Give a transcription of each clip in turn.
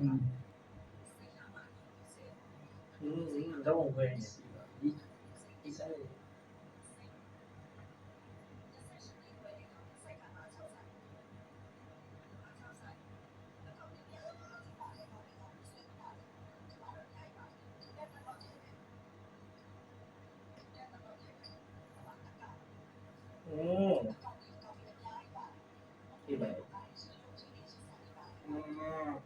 嗯，嗯，影响到我们。一，一三。Mm.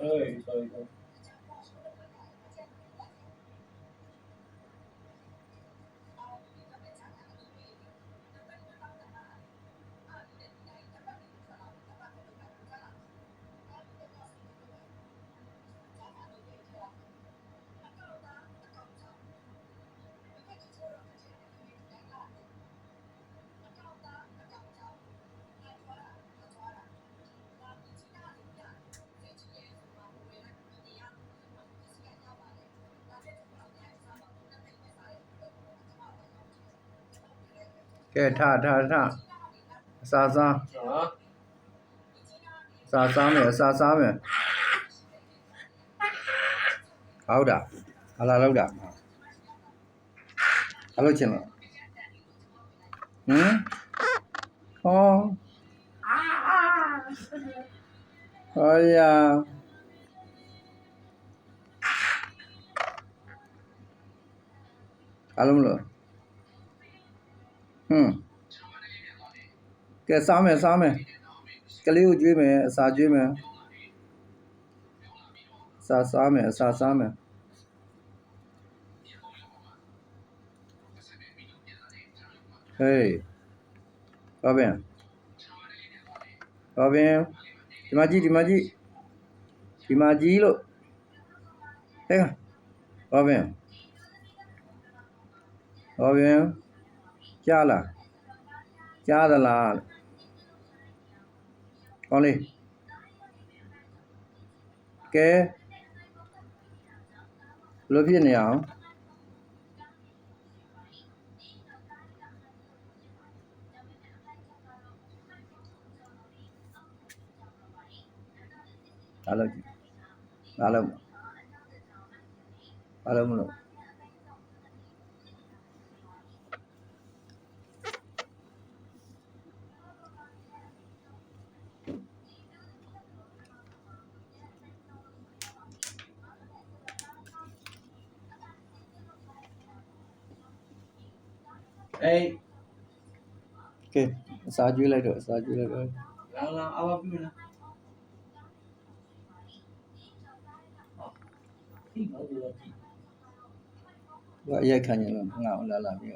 对以可以可以。 ကဲထထထအစာစား啊，အစာစားမယ်အစာစားမယ်ဟုတ်တာဟာလာလောက်တာဟာလို့ချင်လို့ဟမ်ဟောဟောယာအားလုံးမလို့ ဟွန်းကဲစားမယ်စားမယ်ကလေးကိုကျွေးမယ်အစာကျွေးမယ်အစာစားမယ်အစာစားမယ်ဟေးဘာဘင်ဘာဘင်ဒီမှာကြည့်ဒီမှာကြည့်ဒီမှာကြည့်လို့ဟဲ့ဘာဘင်ဘာဘ င်ကြားလားကြားသလားကောင်းလေးကဲဘယ်လိုဖြ Hey. Okay, charge you later. Charge you later. Lang lang, awap mo na. vậy dây khả nhận là ngạo là làm gì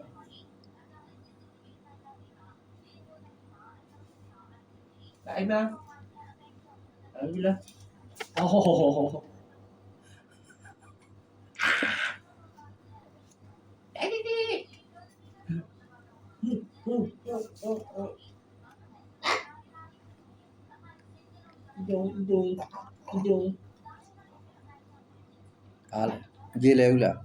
Lại mà Lại đi lên Oh ယုံယုံယုံအားလေလေဦးလား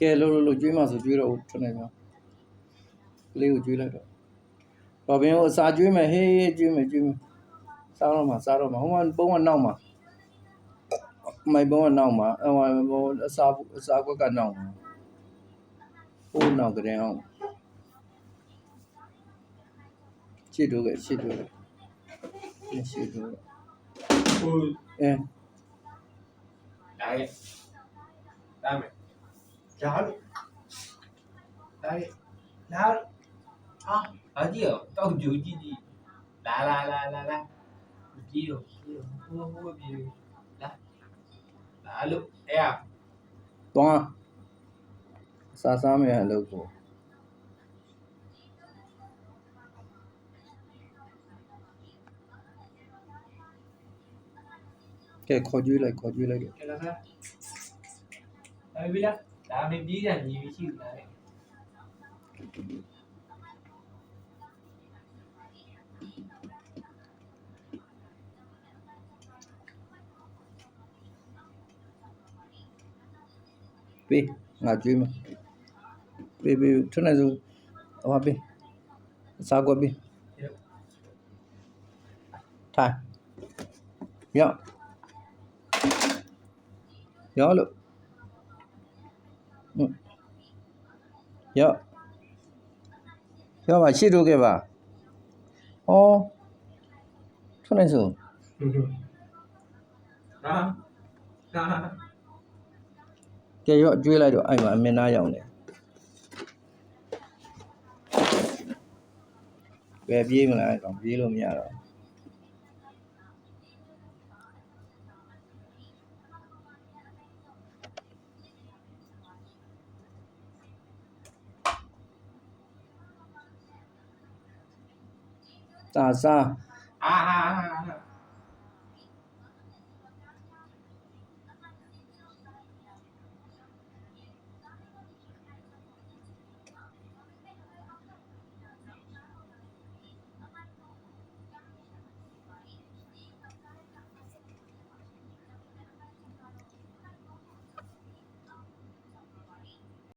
ကဲလို့လို့လို့ကျွေးမှဆိုကျွေးတော့ထွက်နေမှာ ကလေးကိုကျွေးလိုက်တော့ဘာဘင်းကိုအစာကျွေးမယ်ဟေးကျွေးမယ်ကျွေးမယ်စားတော့မှာစားတော့မှာဟိုမှာပုံကနောက်မှာမိုင်ပုံကနောက်မှာဟိုဟိုအစာအစာကွက်ကနောက်မှာဟိုနောက်ကတဲ့အောင်ရှေ့တိုးကရှေ့တိုးကရှေ့တိုးကဟိုအဲဒါရဲ့ဒါမယ်ဒါလို့ဒါရဲ့ဒါ ဟာအကြီးရောတောက်ကြူကြည့်ကြည့်လာလာလာလာလာကြည့်ရောကြည့်ရောဟိုဟိုကြည့်လာလာလို့အဲ့သွားစားစားမယ်အလုပ်ကိုကဲခေါ်ကြွေးလိုက်ခေါ်ကြွေးလိုက်တော့ကဲလာလာဒါပြီလားဒါမပြေးရညီမရှိဘူးလား ပေးငါကြွေးမယ်ပေးပေးထွန်းနေစို့ဟောပေးအစားကွက်ပေးထိုင်ရောက်ရောက်လို့ဟွန်းရောက်ရောက်ပါရှေ့တိုးခဲ့ပါဩထွန်းနေစို့ဒါဒါ ကဲရော့ကျွေးလိုက်တော့အဲ့မှာအမင်းသားရောက်နေဘယ်ပြေးမလဲအဲ့ကောင်ပြေးလို့မရတော့သာစားအာ